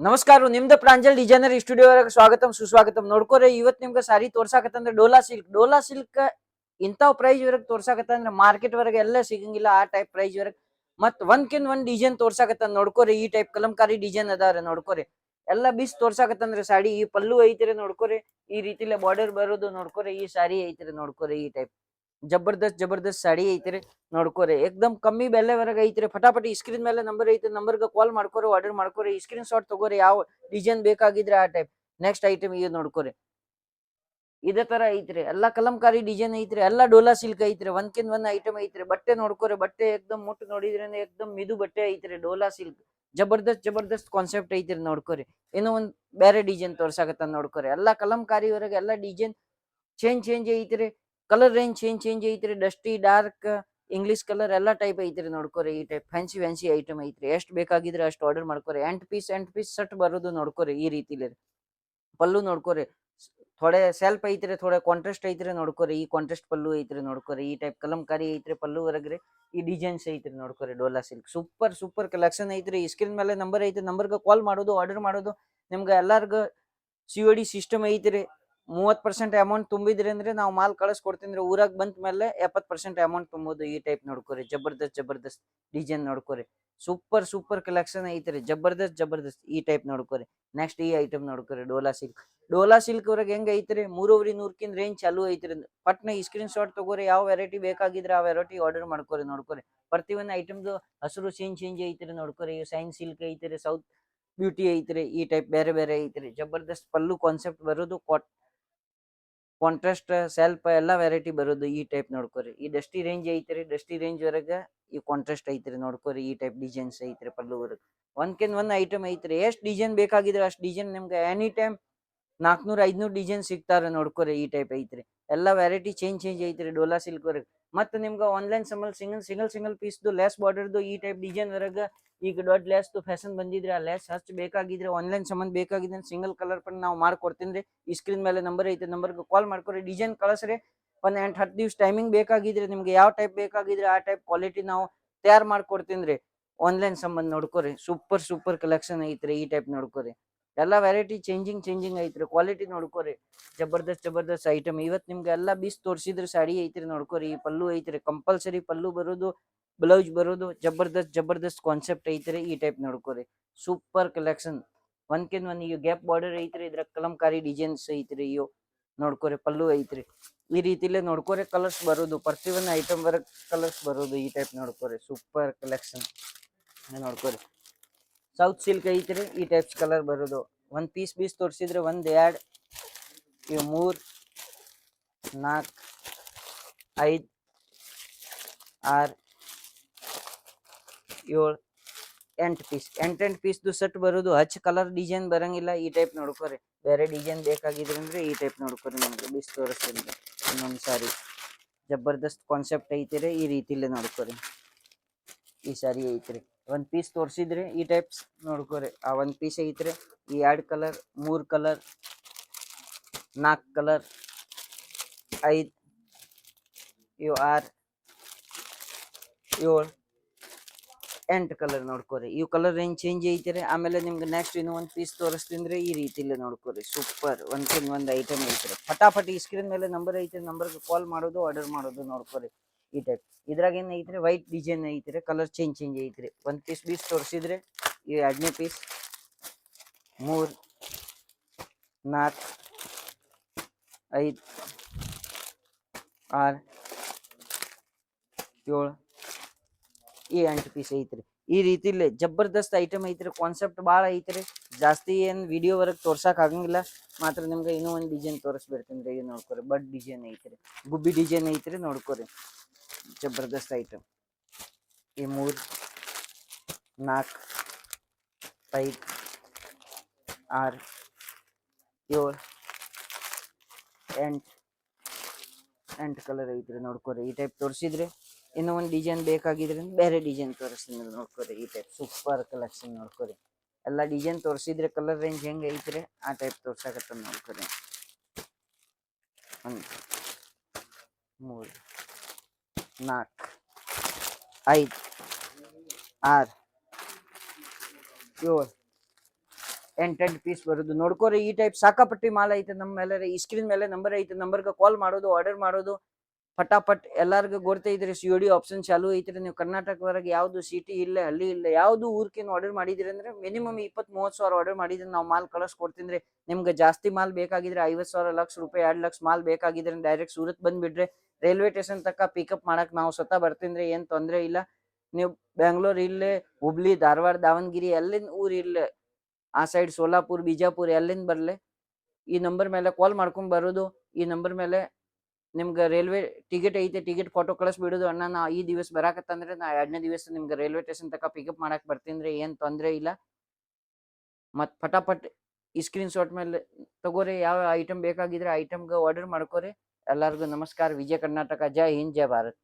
ನಮಸ್ಕಾರ, ನಿಮ್ದು Pranjal designer studio ಸ್ವಾಗತ, ಸುಸ್ವಾಗತಂ. ನೋಡ್ಕೋರಿ ಇವತ್ತು ನಿಮ್ಗೆ ಸಾರಿ ತೋರ್ಸಾಕತ್ತಂದ್ರೆ ಡೋಲಾ ಸಿಲ್ಕ್. ಡೋಲಾ ಸಿಲ್ಕ್ ಇಂಥವ್ ಪ್ರೈಸ್ ವರೆಗೆ ತೋರ್ಸಾಕತ್ತಂದ್ರೆ ಮಾರ್ಕೆಟ್ ವರೆಗೆ ಎಲ್ಲ ಸಿಗಂಗಿಲ್ಲ ಆ ಟೈಪ್ ಪ್ರೈಸ್ ವರೆಗೆ. ಮತ್ ಒಂದ್ಕಿನ್ ಒಂದ್ ಡಿಸೈನ್ ತೋರ್ಸಾಕತ್ತ ನೋಡ್ಕೋರಿ ಈ ಟೈಪ್ ಕಲಂಕಾರಿ ಡಿಸೈನ್ ಅದಾರ ನೋಡ್ಕೋರಿ ಎಲ್ಲ ಬಿಸ್ ತೋರ್ಸಾಕತ್ತಂದ್ರೆ ಸಾಡಿ ಈ ಪಲ್ಲು ಐತಿರಿ ನೋಡ್ಕೋರಿ ಈ ರೀತಿಲೆ ಬಾರ್ಡರ್ ಬರೋದು ನೋಡ್ಕೋರಿ ಈ ಸಾರಿ ಐತಿರಿ ನೋಡ್ಕೋರಿ ಈ ಟೈಪ್ ಜಬರ್ದಸ್ತ್ ಜಬರ್ದಸ್ತ್ ಸಾಡಿ ಐತ್ರಿ, ನೋಡ್ಕೋರಿ. ಏಕ್ದಮ್ ಕಮ್ಮಿ ಬೆಲೆ ಬೆಲೆವರೆಗೆ ಐತ್ರಿ. ಫಟಾಫಟಿ ಸ್ಕ್ರೀನ್ ಮೇಲೆ ನಂಬರ್ ಐತಿ ನಂಬರ್ಗೆ ಕಾಲ್ ಮಾಡ್ಕೋರಿ ಆರ್ಡರ್ ಮಾಡ್ಕೋರಿ. ಸ್ಕ್ರೀನ್ ಶಾಟ್ ತಗೋರಿ. ಯಾವ ಡಿಸೈನ್ ಬೇಕಾಗಿದ್ರೆ ಆ ಟೈಪ್ ನೆಕ್ಸ್ಟ್ ಐಟಮ್ ಇದು ನೋಡ್ಕೋರಿ. ಇದೇ ತರ ಐತ್ರಿ. ಎಲ್ಲಾ ಕಲಂಕಾರಿ ಡಿಸೈನ್ ಐತ್ರಿ. ಎಲ್ಲಾ ಡೋಲಾ ಸಿಲ್ಕ್ ಐತ್ರಿ. ಒಂದ್ಕಿನ್ ಒಂದ್ ಐಟಮ್ ಐತ್ರಿ. ಬಟ್ಟೆ ನೋಡ್ಕೋರಿ. ಬಟ್ಟೆ ಏಕ್ದಮ್ ಮುಟ್ಟ ನೋಡಿದ್ರೆ ಏಕ್ದಮ್ ಮಿದು ಬಟ್ಟೆ ಐತ್ರಿ. ಡೋಲಾ ಸಿಲ್ಕ್. ಜಬರ್ದಸ್ತ್ ಜಬರ್ದಸ್ತ್ ಕಾನ್ಸೆಪ್ಟ್ ಐತ್ರಿ ನೋಡ್ಕೋರಿ. ಏನೋ ಒಂದ್ ಬೇರೆ ಡಿಸೈನ್ ತೋರ್ಸಾಕತ್ತ ನೋಡ್ಕೋರಿ. ಎಲ್ಲಾ ಕಲಂಕಾರಿ ವರ್ಗ ಎಲ್ಲಾ ಡಿಸೈನ್ ಚೇಂಜ್ ಚೇಂಜ್ ಐತ್ರಿ. ಕಲರ್ ರೇಂಜ್ ಚೇಂಜ್ ಚೇಂಜ್ ಐತ್ರಿ. ಡಸ್ಟಿ ಡಾರ್ಕ್ ಇಂಗ್ಲಿಷ್ ಕಲರ್ ಎಲ್ಲ ಟೈಪ್ ಐತ್ರಿ ನೋಡ್ಕೋರಿ. ಈ ಟೈಪ್ ಫ್ಯಾನ್ಸಿ ಫ್ಯಾನ್ಸಿ ಐಟಮ್ ಐತ್ರಿ. ಎಷ್ಟು ಬೇಕಾಗಿದ್ರೆ ಅಷ್ಟು ಆರ್ಡರ್ ಮಾಡ್ಕೋರಿ. ಎಂಟ್ ಪೀಸ್ ಎಂಟ್ ಪೀಸ್ ಸಟ್ ಬರೋದು ನೋಡ್ಕೋರಿ ಈ ರೀತಿಲಿ. ಪಲ್ಲು ನೋಡ್ಕೋರಿ. ಥೋಡೆ ಸೆಲ್ಫ್ ಐತ್ರಿ, ಥೋಡೆ ಕಾಂಟ್ರಾಸ್ಟ್ ಐತ್ರಿ ನೋಡ್ಕೋರಿ. ಈ ಕಾಂಟ್ರಾಸ್ಟ್ ಪಲ್ಲು ಐತ್ರಿ ನೋಡ್ಕೋರಿ. ಈ ಟೈಪ್ ಕಲಂಕಾರಿ ಐತ್ರಿ ಪಲ್ಲು ಹೊರಗ್ರಿ ಈ ಡಿಸೈನ್ಸ್ ಐತ್ರಿ ನೋಡ್ಕೋರಿ Dola silk super super collection ಐತ್ರಿ. ಈ ಸ್ಕ್ರೀನ್ ಮೇಲೆ ನಂಬರ್ ಐತಿ ನಂಬರ್ಗೆ ಕಾಲ್ ಮಾಡೋದು ಆರ್ಡರ್ ಮಾಡೋದು, ನಿಮ್ಗೆ ಎಲ್ಲಾರ್ಗ ಸಿ ಸಿಸ್ಟಮ್ ಐತ್ರಿ. ಮೂವತ್ ಪರ್ಸೆಂಟ್ ಅಮೌಂಟ್ ತುಂಬಿದ್ರಿ ಅಂದ್ರೆ ನಾವು ಮಾಲ್ ಕಳಿಸ್ಕೊಡ್ತೀನಿ ಊರಾಗ ಬಂದ ಮೇಲೆ ಎಪ್ಪತ್ ಪರ್ಸೆಂಟ್ ಅಮೌಂಟ್ ತುಂಬೋದು ಈ ಟೈಪ್ ನೋಡ್ಕೋರಿ. ಜಬರ್ದಸ್ತ್ ಜಬರ್ದಸ್ತ್ ಡಿಸೈನ್ ನೋಡ್ಕೋರಿ. ಸೂಪರ್ ಸೂಪರ್ ಕಲೆಕ್ಷನ್ ಐತ್ರಿ. ಜಬರ್ದಸ್ತ್ ಜಬರ್ದಸ್ತ್ ಈ ಟೈಪ್ ನೋಡ್ಕೋರಿ. ನೆಕ್ಸ್ಟ್ ಈ ಐಟಮ್ ನೋಡ್ಕೋರಿ ಡೋಲಾ ಸಿಲ್ಕ್ ಡೋಲಾ ಸಿಲ್ಕ್ ಅವ್ರಿಗೆ ಹೆಂಗ್ ಐತ್ರಿ? ಮೂರುವರಿ ನೂರ್ಕಿನ್ ರೇಂಜ್ ಚಾಲೂ ಐತ್ರಿ. ಪಟ್ನ ಈ ಸ್ಕ್ರೀನ್ ಶಾಟ್ ತಗೋರಿ. ಯಾವ ವೆರೈಟಿ ಬೇಕಾಗಿದ್ರೆ ಆ ವೆರೈಟಿ ಆರ್ಡರ್ ಮಾಡ್ಕೋರಿ, ನೋಡ್ಕೋರಿ. ಪ್ರತಿಯೊಂದು ಐಟಮ್ದು ಹಸಿರು ಚೇಂಜ್ ಚೇಂಜ್ ಐತ್ರಿ ನೋಡ್ಕೋರಿ. ಸೈನ್ ಸಿಲ್ಕ್ ಐತ್ರಿ ಸೌತ್ ಬ್ಯೂಟಿ ಐತ್ರಿ, ಈ ಟೈಪ್ ಬೇರೆ ಬೇರೆ ಐತ್ರಿ. ಜಬರ್ದಸ್ತ್ ಪಲ್ಲು ಕಾನ್ಸೆಪ್ಟ್ ಬರೋದು ಕಾಟ್ ಕಾಂಟ್ರಾಸ್ಟ್ ಸೆಲ್ಪ್ ಎಲ್ಲಾ ವೆರೈಟಿ ಬರೋದು ಈ ಟೈಪ್ ನೋಡ್ಕೋರಿ. ಈ ಡಸ್ಟಿ ರೇಂಜ್ ಐತ್ರಿ ಡಸ್ಟಿ ರೇಂಜ್ ವರೆಗೆ ಈ ಕಾಂಟ್ರಾಸ್ಟ್ ಐತ್ರಿ ನೋಡ್ಕೋರಿ, ಈ ಟೈಪ್ ಡಿಸೈನ್ಸ್ ಐತ್ರಿ ಪಲ್ಲು ವರ್ಗ ಒಂದ್ಕಿಂತ ಒಂದ್ ಐಟಮ್ ಐತ್ರಿ. ಎಷ್ಟ್ ಡಿಸೈನ್ ಬೇಕಾಗಿದ್ರೆ ಅಷ್ಟ್ ಡಿಸೈನ್ ನಿಮ್ಗೆ ಎನಿ ಟೈಮ್ ನಾಲ್ಕನೂರ ಐದ್ನೂರ್ ಡಿಸೈನ್ ಸಿಗ್ತಾರ ನೋಡ್ಕೋರಿ ಈ ಟೈಪ್ ಐತ್ರಿ. ಎಲ್ಲಾ ವೆರೈಟಿ ಚೇಂಜ್ ಚೇಂಜ್ ಐತ್ರಿ. ಡೋಲಾ ಸಿಲ್ಕ್ ವರ್ಗ ಮತ್ತೆ ನಿಮ್ಗೆ ಆನ್ಲೈನ್ ಸಂಬಂಧ ಸಿಂಗಲ್ ಸಿಂಗಲ್ ಸಿಂಗಲ್ ಪೀಸ್ದು ಲೆಸ್ ಬಾರ್ಡರ್ದು ಈ ಟೈಪ್ ಡಿಸೈನ್ ವರೆಗೆ ಈಗ ದೊಡ್ಡ ಲೆಸ್ದು ಫ್ಯಾಷನ್ ಬಂದಿದ್ರೆ ಆ ಲೆಸ್ ಹಚ್ಚು ಬೇಕಾಗಿದ್ರೆ ಆನ್ಲೈನ್ ಸಂಬಂಧ ಬೇಕಾಗಿದ್ರೆ ಸಿಂಗಲ್ ಕಲರ್ ಪನ್ ನಾವು ಮಾಡ್ಕೊಡ್ತೀನಿ ರೀ. ಈ ಸ್ಕ್ರೀನ್ ಮೇಲೆ ನಂಬರ್ ಐತೆ ನಂಬರ್ಗೆ ಕಾಲ್ ಮಾಡ್ಕೊರಿ ಡಿಸೈನ್ ಕಳಿಸ್ರಿ. ಒಂದ್ ಎಂಟ್, ಹತ್ತು ದಿವ್ಸ ಟೈಮಿಂಗ್ ಬೇಕಾಗಿದ್ರೆ ನಿಮ್ಗೆ ಯಾವ ಟೈಪ್ ಬೇಕಾಗಿದ್ರೆ ಆ ಟೈಪ್ ಕ್ವಾಲಿಟಿ ನಾವು ತಯಾರು ಮಾಡ್ಕೊಡ್ತೀನಿ ರೀ. ಆನ್ಲೈನ್ ಸಂಬಂಧ ನೋಡ್ಕೋರಿ ಸೂಪರ್ ಸೂಪರ್ ಕಲೆಕ್ಷನ್ ಐತ್ರಿ ಈ ಟೈಪ್ ನೋಡ್ಕೋರಿ. ಎಲ್ಲಾ ವೆರೈಟಿ ಚೇಂಜಿಂಗ್ ಚೇಂಜಿಂಗ್ ಐತ್ರಿ. ಕ್ವಾಲಿಟಿ ನೋಡ್ಕೋರಿ. ಜಬರ್ದಸ್ತ್ ಜಬರ್ದಸ್ತ್ ಐಟಮ್ ಇವತ್ ನಿಮ್ಗೆ ಎಲ್ಲ ಬೀಸ್ ತೋರಿಸಿದ್ರೆ ಸಾಡಿ ಐತ್ರಿ ನೋಡ್ಕೋರಿ. ಈ ಪಲ್ಲು ಐತ್ರಿ. ಕಂಪಲ್ಸರಿ ಪಲ್ಲು ಬರೋದು ಬ್ಲೌಸ್ ಬರೋದು, ಜಬರ್ದಸ್ತ್ ಜಬರ್ದಸ್ತ್ ಕಾನ್ಸೆಪ್ಟ್ ಐತ್ರಿ ಈ ಟೈಪ್ ನೋಡ್ಕೋರಿ. ಸೂಪರ್ ಕಲೆಕ್ಷನ್ ಒಂದ್ಕಿನ್ ಒಂದ್ ಈಗ ಗ್ಯಾಪ್ ಬಾರ್ಡರ್ ಐತ್ರಿ, ಇದ್ರ ಕಲಂಕಾರಿ ಡಿಸೈನ್ಸ್ ಐತ್ರಿ ಇವು. ನೋಡ್ಕೋರಿ, ಪಲ್ಲು ಐತ್ರಿ. ಈ ರೀತಿಲೇ ನೋಡ್ಕೋರಿ ಕಲರ್ಸ್ ಬರೋದು. ಪ್ರತಿಯೊಂದು ಐಟಮ್ ಬರ ಕಲರ್ಸ್ ಬರೋದು ಈ ಟೈಪ್ ನೋಡ್ಕೋರಿ. ಸೂಪರ್ ಕಲೆಕ್ಷನ್ ನೋಡ್ಕೋರಿ. ಸೌತ್ ಸಿಲ್ಕ್ ಐತ್ರಿ. ಈ ಟೈಪ್ಸ್ ಕಲರ್ ಬರೋದು. ಒಂದು ಪೀಸ್ ಪೀಸ್ ತೋರಿಸಿದ್ರೆ ಒಂದ್ ಎರಡ್, ಇವು ಮೂರ್ ನಾಲ್ಕ್ ಐದ್, ಆರ್, ಏಳು, ಎಂಟು ಪೀಸ್ ಎಂಟೆಂಟು ಎಂಟ್ ಪೀಸ್ದು ಸೆಟ್ ಬರೋದು. ಹಚ್ ಕಲರ್ ಡಿಸೈನ್ ಬರಂಗಿಲ್ಲ ಈ ಟೈಪ್ ನೋಡ್ಕೋರಿ. ಬೇರೆ ಡಿಸೈನ್ ಬೇಕಾಗಿದ್ರಂದ್ರೆ ಈ ಟೈಪ್ ನೋಡ್ಕೋರಿ ನಮ್ಗೆ. ಬಿಸ್ ತೋರಿಸ್ತೀನಿ. ಇನ್ನೊಂದು ಸಾರಿ. ಜಬರ್ದಸ್ತ್ ಕಾನ್ಸೆಪ್ಟ್ ಐತಿರಿ. ಈ ರೀತಿಲೇ ನೋಡ್ಕೋರಿ. ಈ ಸಾರಿ ಐತ್ರಿ. ಒಂದ್ ಪೀಸ್ ತೋರಿಸಿದ್ರೆ ಈ ಟೈಪ್ಸ್ ನೋಡ್ಕೋರಿ. ಆ ಒಂದ್ ಪೀಸ್ ಐತ್ರಿ, ಈ ಎರಡು ಕಲರ್ ಮೂರ್ ಕಲರ್ ನಾಲ್ಕು ಕಲರ್ ಐದು, ಇವ್ ಆರ್, ಏಳು, ಎಂಟು ಕಲರ್ ನೋಡ್ಕೋರಿ. ಇವು ಕಲರ್ ರೇಂಜ್ ಚೇಂಜ್ ಐತ್ರಿ? ಆಮೇಲೆ ನಿಮ್ಗೆ ನೆಕ್ಸ್ಟ್ ಇನ್ನೂ ಒಂದು ಪೀಸ್ ತೋರಿಸ್ತೀನಿ ಈ ರೀತಿಲಿ ನೋಡ್ಕೋರಿ. ಸೂಪರ್ ಒಂದ್ಕಿನ್ ಒಂದು ಐಟಮ್ ಐತ್ರಿ. ಫಟಾಫಟಿ ಸ್ಕ್ರೀನ್ ಮೇಲೆ ನಂಬರ್ ಐತ್ರಿ. ನಂಬರ್ಗೆ ಕಾಲ್ ಮಾಡೋದು ಆರ್ಡರ್ ಮಾಡೋದು ನೋಡ್ಕೋರಿ. ಈ ಟೈಪ್ ಇದ್ರಾಗ ಏನ್ ಐತ್ರಿ? ವೈಟ್ ಡಿಸೈನ್ ಐತ್ರಿ ಕಲರ್ ಚೇಂಜ್ ಚೇಂಜ್ ಐತ್ರಿ. ಒಂದು ಪೀಸ್ ಪೀಸ್ ತೋರಿಸಿದ್ರೆ ಈ ಎರಡನೇ ಪೀಸ್ ಮೂರ್ ನಾಲ್ಕು ಐದು, ಆರ್, ಏಳು, ಈ ಎಂಟು ಪೀಸ್ ಐತ್ರಿ. ಈ ರೀತಿಲಿ ಜಬರ್ದಸ್ತ್ ಐಟಮ್ ಐತ್ರಿ. ಕಾನ್ಸೆಪ್ಟ್ ಭಾಳ ಐತ್ರಿ. ಜಾಸ್ತಿ ಏನು ವಿಡಿಯೋ ವರ್ಕ್ ತೋರ್ಸಕ್ ಆಗಂಗಿಲ್ಲ. ಮಾತ್ರ ನಿಮ್ಗೆ ಇನ್ನೂ ಒಂದು ಡಿಸೈನ್ ತೋರಿಸ್ಬಿಡ್ತೀನಿ ರೀ ನೋಡ್ಕೊರಿ. ಬಡ್ ಡಿಸೈನ್ ಐತ್ರಿ. ಗುಬ್ಬಿ ಡಿಸೈನ್ ಐತ್ರಿ, ನೋಡ್ಕೊರಿ. ಜಬರ್ದಸ್ತ್ ಐಟಮ್ ಈ ಮೂರು ನಾಲ್ಕು ಐದು, ಆರು, ಏಳು, ಎಂಟು ಎಂಟು ಕಲರ್ ಐತ್ರಿ ನೋಡ್ಕೋರಿ. ಈ ಟೈಪ್ ತೋರಿಸಿದ್ರೆ ಇನ್ನೂ ಒಂದು ಡಿಸೈನ್ ಬೇಕಾಗಿದ್ರೆ ಬೇರೆ ಡಿಸೈನ್ ತೋರಿಸ್ತೀನಿ ನೋಡ್ಕೋರಿ ಈ ಟೈಪ್ ಸೂಪರ್ ಕಲೆಕ್ಷನ್ ನೋಡ್ಕೋರಿ. ಎಲ್ಲ ಡಿಸೈನ್ ತೋರಿಸಿದ್ರೆ ಕಲರ್ ರೇಂಜ್ ಹೆಂಗೆ ಐತ್ರಿ ಆ ಟೈಪ್ ತೋರ್ಸಾಕತ್ತ ನೋಡ್ಕೋರಿ. ಒಂದು, ಮೂರು. ನಾಲ್ಕು ಐದು. ಆರು. ಏಳು. ಎಂಟೆಂಟು ಪೀಸ್ ಬರೋದು. ನೋಡ್ಕೋರಿ ಈ ಟೈಪ್ ಸಾಕಾಪಟ್ಟಿ ಮಾಲ್ ಐತೆ ನಮ್ಮ ಮೇಲೆ ಈ ಸ್ಕ್ರೀನ್ ಮೇಲೆ ನಂಬರ್ ಐತೆ ನಂಬರ್ಗೆ ಕಾಲ್ ಮಾಡೋದು ಆರ್ಡರ್ ಮಾಡೋದು. ಪಟಾಪಟ್ ಎಲ್ಲಾರ್ಗು ಗೊತ್ತೇ ಇದ್ರಿ ಸಿ ಡಿ ಆಪ್ಷನ್ ಚಾಲು ಐತ್ರಿ. ನೀವು ಕರ್ನಾಟಕ ಕರ್ನಾಟಕವರೆಗೆ ಯಾವ್ದು ಸಿಟಿ ಇಲ್ಲ, ಹಳ್ಳಿ ಇಲ್ಲ, ಯಾವ್ದು ಊರ್ಕಿನ ಆರ್ಡರ್ ಮಾಡಿದ್ರಿ ಅಂದ್ರೆ ಮಿನಿಮಮ್ ಇಪ್ಪತ್ತ್ ಮೂವತ್ತು ಸಾವಿರ ಆರ್ಡರ್ ಮಾಡಿದ್ರೆ ನಾವು ಮಾಲ್ ಕಳಿಸ್ಕೊಡ್ತೀನಿ ರೀ. ನಿಮ್ಗೆ ಜಾಸ್ತಿ ಮಾಲ್ ಬೇಕಾಗಿದ್ರೆ ಐವತ್ತು ಸಾವಿರ ಲಕ್ಷ ರೂಪಾಯಿ, ಎರಡು ಲಕ್ಷ ಮಾಲ್ ಬೇಕಾಗಿದ್ರೆ ಡೈರೆಕ್ಟ್ ಸೂರತ್ ಬಂದ್ಬಿಡ್ರಿ. ರೈಲ್ವೆ ಸ್ಟೇಷನ್ ತಕ್ಕ ಪಿಕಪ್ ಮಾಡಕ್ ನಾವು ಸ್ವತಃ ಬರ್ತೀನಿ ಏನ್ ತೊಂದ್ರೆ ಇಲ್ಲ. ನೀವು ಬೆಂಗಳೂರು ಇಲ್ಲೇ, ಹುಬ್ಳಿ, ಧಾರವಾಡ, ದಾವಣಗೆರೆ ಎಲ್ಲಿಂದ ಊರ್ ಇಲ್ಲೇ, ಆ ಸೈಡ್ ಸೋಲಾಪುರ್, ಬಿಜಾಪುರ್ ಎಲ್ಲಿಂದ ಬರ್ಲಿ, ಈ ನಂಬರ್ ಮೇಲೆ ಕಾಲ್ ಮಾಡ್ಕೊಂಡ್ ಬರೋದು, ಈ ನಂಬರ್ ಮೇಲೆ ನಿಮ್ಗೆ ರೈಲ್ವೆ ಟಿಕೆಟ್ ಐತೆ ಟಿಕೆಟ್ ಫೋಟೋ ಕಳಿಸ್ಬಿಡೋದು ಅಣ್ಣ ನಾ ಈ ದಿವಸ ಬರಾಕತ್ತಂದ್ರೆ ನಾ ಎರಡನೇ ದಿವಸ ನಿಮ್ಗೆ ರೈಲ್ವೆ ಸ್ಟೇಷನ್ ತನಕ ಪಿಕಪ್ ಮಾಡಕ್ ಬರ್ತೀನಿ ರೀ ಏನ್ ತೊಂದ್ರೆ ಇಲ್ಲ. ಮತ್ ಫಟಾಫಟ್ ಈ ಸ್ಕ್ರೀನ್ ಶಾಟ್ ಮೇಲೆ ತಗೋರಿ, ಯಾವ ಐಟಮ್ ಬೇಕಾಗಿದ್ರೆ ಐಟಮ್ಗೆ ಆರ್ಡರ್ ಮಾಡ್ಕೋರಿ. ಎಲ್ಲರಿಗೂ ನಮಸ್ಕಾರ, ವಿಜಯ ಕರ್ನಾಟಕ, ಜೈ ಹಿಂದ್, ಜೈ ಭಾರತ್.